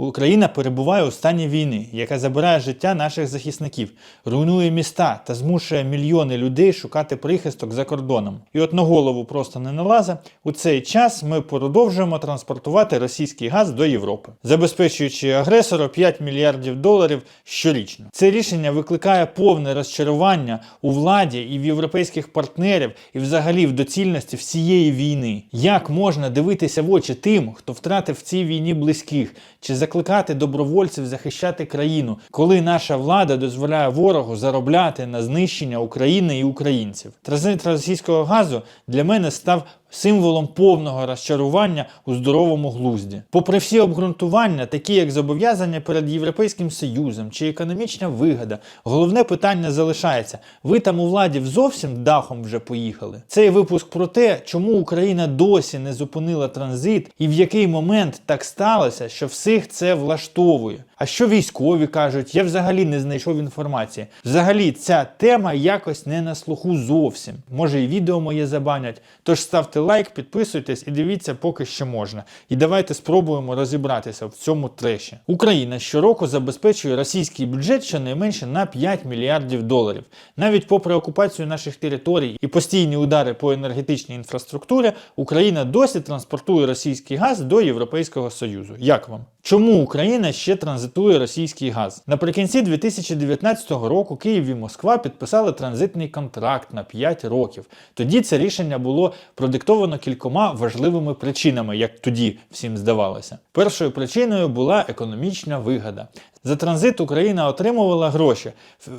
Україна перебуває у стані війни, яка забирає життя наших захисників, руйнує міста та змушує мільйони людей шукати прихисток за кордоном. І от на голову просто не налаза. У цей час ми продовжуємо транспортувати російський газ до Європи, забезпечуючи агресору 5 мільярдів доларів щорічно. Це рішення викликає повне розчарування у владі і в європейських партнерів, і взагалі в доцільності всієї війни. Як можна дивитися в очі тим, хто втратив в цій війні близьких, чи закликати добровольців захищати країну, коли наша влада дозволяє ворогу заробляти на знищення України і українців? Транзит російського газу для мене став символом повного розчарування у здоровому глузді. Попри всі обґрунтування, такі як зобов'язання перед Європейським Союзом чи економічна вигода, головне питання залишається: ви там у владі зовсім дахом вже поїхали. Цей випуск про те, чому Україна досі не зупинила транзит, і в який момент так сталося, що всіх це влаштовує. А що військові кажуть, я взагалі не знайшов інформації. Взагалі, ця тема якось не на слуху зовсім. Може і відео моє забанять. Тож ставте лайк, підписуйтесь і дивіться, поки що можна. І давайте спробуємо розібратися в цьому треші. Україна щороку забезпечує російський бюджет щонайменше на 5 мільярдів доларів. Навіть попри окупацію наших територій і постійні удари по енергетичній інфраструктурі, Україна досі транспортує російський газ до Європейського Союзу. Як вам? Чому Україна ще транзитує російський газ? Наприкінці 2019 року Київ і Москва підписали транзитний контракт на 5 років. Тоді це рішення було продиктовано кількома важливими причинами, як тоді всім здавалося. Першою причиною була економічна вигода. За транзит Україна отримувала гроші.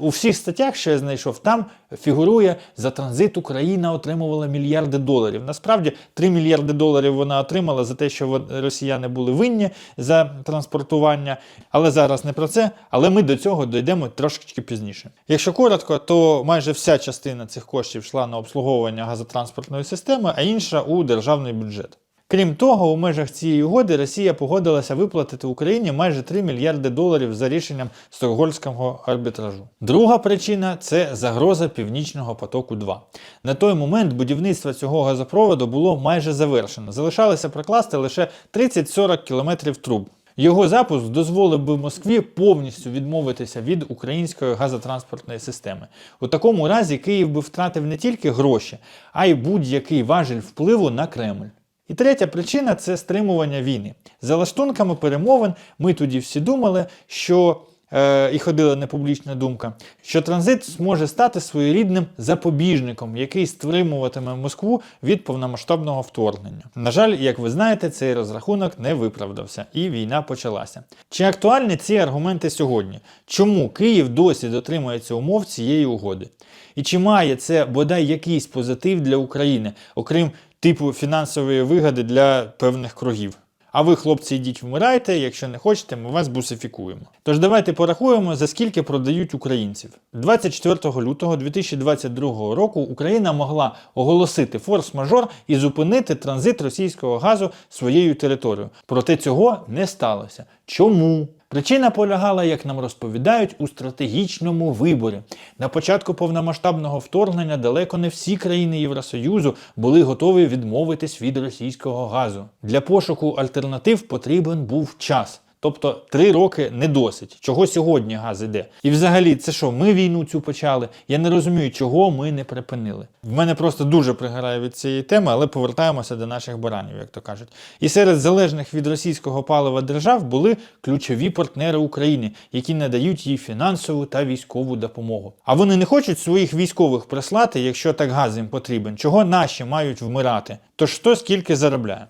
У всіх статтях, що я знайшов, там фігурує за транзит Україна отримувала мільярди доларів. Насправді 3 мільярди доларів вона отримала за те, що росіяни були винні за транспортування. Але зараз не про це. Але ми до цього дійдемо трошечки пізніше. Якщо коротко, то майже вся частина цих коштів йшла на обслуговування газотранспортної системи, а інша у державний бюджет. Крім того, у межах цієї угоди Росія погодилася виплатити Україні майже 3 мільярди доларів за рішенням Стокгольмського арбітражу. Друга причина це загроза Північного потоку 2. На той момент будівництво цього газопроводу було майже завершено. Залишалося прокласти лише 30-40 кілометрів труб. Його запуск дозволив би Москві повністю відмовитися від української газотранспортної системи. У такому разі Київ би втратив не тільки гроші, а й будь-який важіль впливу на Кремль. І третя причина це стримування війни. За лаштунками перемовин ми тоді всі думали, що е, і ходила непублічна думка, що транзит зможе стати своєрідним запобіжником, який стримуватиме Москву від повномасштабного вторгнення. На жаль, як ви знаєте, цей розрахунок не виправдався, і війна почалася. Чи актуальні ці аргументи сьогодні? Чому Київ досі дотримується умов цієї угоди? І чи має це бодай якийсь позитив для України, окрім типу фінансової вигоди для певних кругів? А ви, хлопці, йдіть вмирайте, якщо не хочете, ми вас бусифікуємо. Тож давайте порахуємо, за скільки продають українців. 24 лютого 2022 року Україна могла оголосити форс-мажор і зупинити транзит російського газу своєю територією. Проте цього не сталося. Чому? Причина полягала, як нам розповідають, у стратегічному виборі. На початку повномасштабного вторгнення далеко не всі країни Євросоюзу були готові відмовитись від російського газу. Для пошуку альтернатив потрібен був час. Тобто три роки не досить. Чого сьогодні газ іде? І взагалі, це що, ми війну цю почали? Я не розумію, чого ми не припинили. В мене просто дуже пригорає від цієї теми, але повертаємося до наших баранів, як то кажуть. І серед залежних від російського палива держав були ключові партнери України, які надають їй фінансову та військову допомогу. А вони не хочуть своїх військових прислати, якщо так газ їм потрібен. Чого наші мають вмирати? Тож хто скільки заробляє?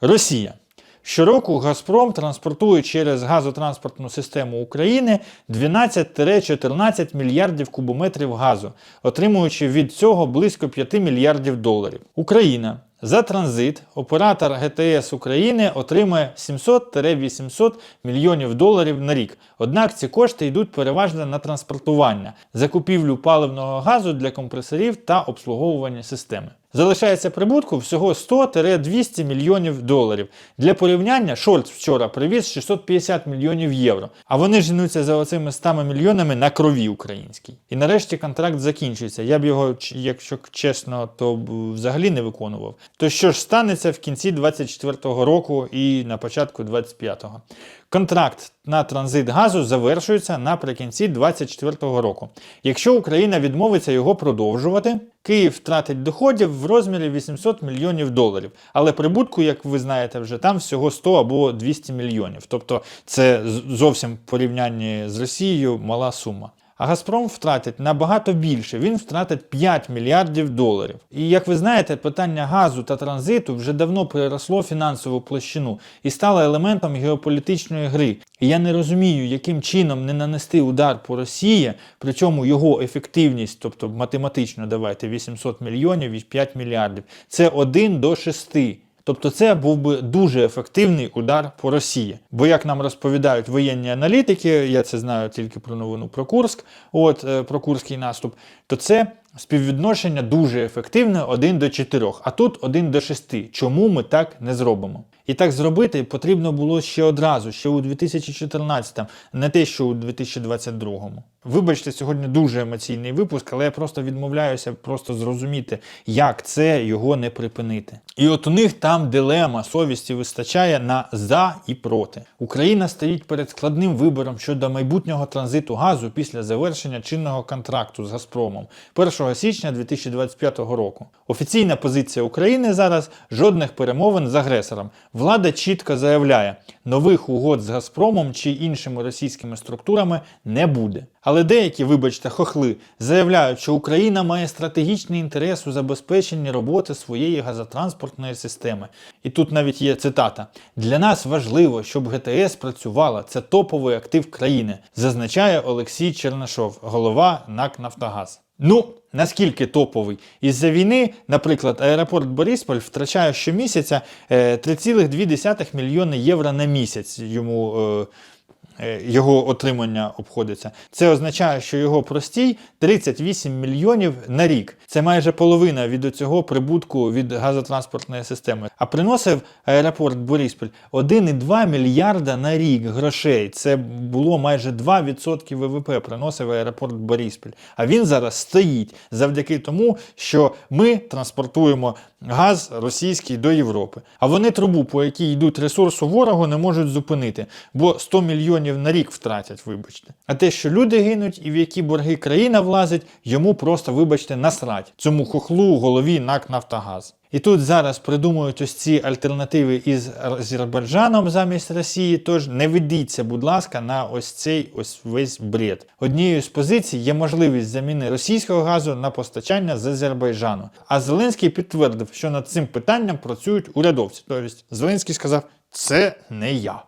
Росія. Щороку Газпром транспортує через газотранспортну систему України 12-14 мільярдів кубометрів газу, отримуючи від цього близько 5 мільярдів доларів. Україна. За транзит оператор ГТС України отримує 700-800 мільйонів доларів на рік. Однак ці кошти йдуть переважно на транспортування, закупівлю паливного газу для компресорів та обслуговування системи. Залишається прибутку всього 100-200 мільйонів доларів. Для порівняння Шольц вчора привіз 650 мільйонів євро. А вони женуться за оцими 100 мільйонами на крові українській. І нарешті контракт закінчується. Я б його, якщо чесно, то взагалі не виконував. То що ж станеться в кінці 24-го року і на початку 25-го? Контракт на транзит газу завершується наприкінці 2024 року. Якщо Україна відмовиться його продовжувати, Київ втратить доходів в розмірі 800 мільйонів доларів. Але прибутку, як ви знаєте, вже там всього 100 або 200 мільйонів. Тобто це зовсім в порівнянні з Росією мала сума. А Газпром втратить набагато більше. Він втратить 5 мільярдів доларів. І як ви знаєте, питання газу та транзиту вже давно переросло фінансову площину і стало елементом геополітичної гри. І я не розумію, яким чином не нанести удар по Росії, причому його ефективність, тобто математично давайте 800 мільйонів і 5 мільярдів, це 1 до 6. Тобто це був би дуже ефективний удар по Росії. Бо як нам розповідають воєнні аналітики, я це знаю тільки про новину про Курск, от е, про Курський наступ, то це співвідношення дуже ефективне 1 до 4, а тут 1 до 6. Чому ми так не зробимо? І так зробити потрібно було ще одразу, ще у 2014, не те, що у 2022. Вибачте, сьогодні дуже емоційний випуск, але я просто відмовляюся просто зрозуміти, як це його не припинити. І от у них там дилема совісті вистачає на за і проти. Україна стоїть перед складним вибором щодо майбутнього транзиту газу після завершення чинного контракту з Газпромом 1 січня 2025 року. Офіційна позиція України зараз жодних перемовин з агресором. Влада чітко заявляє, нових угод з Газпромом чи іншими російськими структурами не буде. Але деякі, вибачте, хохли заявляють, що Україна має стратегічний інтерес у забезпеченні роботи своєї газотранспортної системи. І тут навіть є цитата: для нас важливо, щоб ГТС працювала. Це топовий актив країни, зазначає Олексій Чернашов, голова НАК Нафтогаз. Ну, наскільки топовий? Із-за війни, наприклад, аеропорт Борисполь втрачає щомісяця е, 3,2 мільйони євро на місяць йому. е, е, Його отримання обходиться. Це означає, що його простій 38 мільйонів на рік. Це майже половина від цього прибутку від газотранспортної системи. А приносив аеропорт Борисполь 1,2 мільярда на рік грошей. Це було майже 2% ВВП. Приносив аеропорт Борисполь. А він зараз стоїть завдяки тому, що ми транспортуємо газ російський до Європи. А вони трубу, по якій йдуть ресурсу ворогу, не можуть зупинити, бо 100 мільйонів на рік втратять, вибачте. А те, що люди гинуть і в які борги країна влазить, йому просто, вибачте, насрать цьому хохлу у голові НАК Нафтогаз. І тут зараз придумують ось ці альтернативи із Азербайджаном замість Росії. Тож не ведіться, будь ласка, на ось цей ось весь бред. Однією з позицій є можливість заміни російського газу на постачання з Азербайджану. А Зеленський підтвердив, що над цим питанням працюють урядовці. Тобто Зеленський сказав, це не я.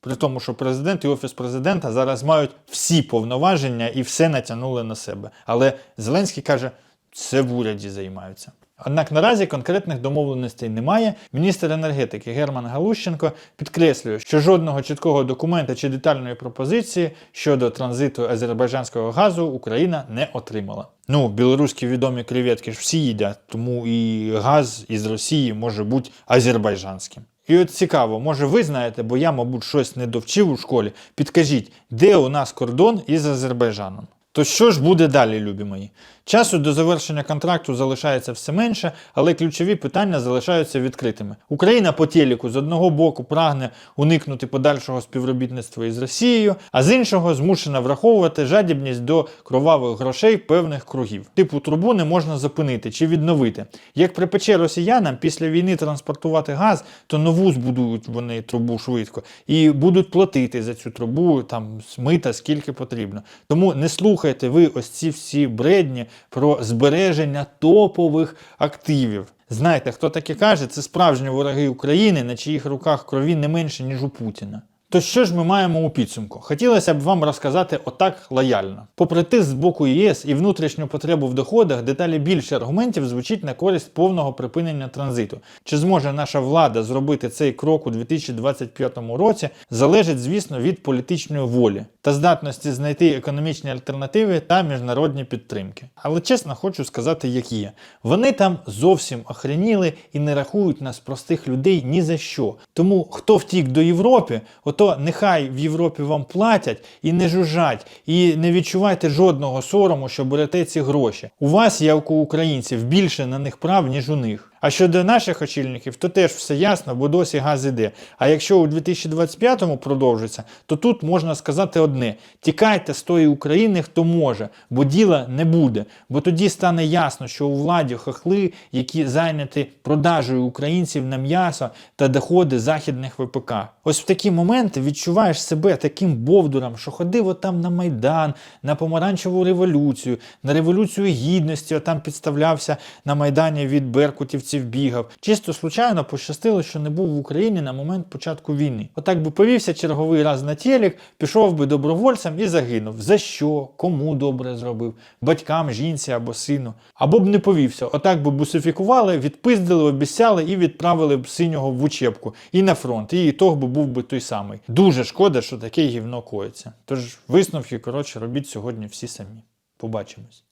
При тому, що президент і офіс президента зараз мають всі повноваження і все натягнули на себе. Але Зеленський каже, це в уряді займаються. Однак наразі конкретних домовленостей немає. Міністр енергетики Герман Галущенко підкреслює, що жодного чіткого документа чи детальної пропозиції щодо транзиту азербайджанського газу Україна не отримала. Ну, білоруські відомі креветки ж всі їдять, тому і газ із Росії може бути азербайджанським. І от цікаво, може ви знаєте, бо я, мабуть, щось не довчив у школі. Підкажіть, де у нас кордон із Азербайджаном? То що ж буде далі, любі мої? Часу до завершення контракту залишається все менше, але ключові питання залишаються відкритими. Україна по телеку з одного боку прагне уникнути подальшого співробітництва із Росією, а з іншого змушена враховувати жадібність до кровавих грошей певних кругів. Типу трубу не можна зупинити чи відновити. Як припече росіянам після війни транспортувати газ, то нову збудують вони трубу швидко і будуть платити за цю трубу там смита скільки потрібно. Тому не слухайте ви ось ці всі бредні про збереження топових активів. Знаєте, хто таке каже, це справжні вороги України, на чиїх руках крові не менше, ніж у Путіна. То що ж ми маємо у підсумку? Хотілося б вам розказати отак лояльно. Попри тиск з боку ЄС і внутрішню потребу в доходах, деталі більше аргументів звучить на користь повного припинення транзиту. Чи зможе наша влада зробити цей крок у 2025 році, залежить, звісно, від політичної волі та здатності знайти економічні альтернативи та міжнародні підтримки. Але чесно хочу сказати, як є. Вони там зовсім охреніли і не рахують нас простих людей ні за що. Тому хто втік до Європи, ото нехай в Європі вам платять і не жужжать, і не відчувайте жодного сорому, що берете ці гроші. У вас, як у українців, більше на них прав, ніж у них. А щодо наших очільників, то теж все ясно, бо досі газ іде. А якщо у 2025-му продовжиться, то тут можна сказати одне: тікайте з тої України, хто може, бо діла не буде. Бо тоді стане ясно, що у владі хохли, які зайняті продажею українців на м'ясо та доходи західних ВПК. Ось в такі моменти відчуваєш себе таким бовдуром, що ходив отам на Майдан, на помаранчеву революцію, на революцію гідності, отам підставлявся на Майдані від беркутівців бігав. Чисто случайно пощастило, що не був в Україні на момент початку війни. Отак би повівся черговий раз на телек, пішов би добровольцем і загинув. За що? Кому добре зробив? Батькам, жінці або сину. Або б не повівся. Отак би бусифікували, відпиздили, обіцяли і відправили б синього в учебку і на фронт. І ітог би був би той самий. Дуже шкода, що таке гівно коїться. Тож висновки, коротше, робіть сьогодні всі самі. Побачимось.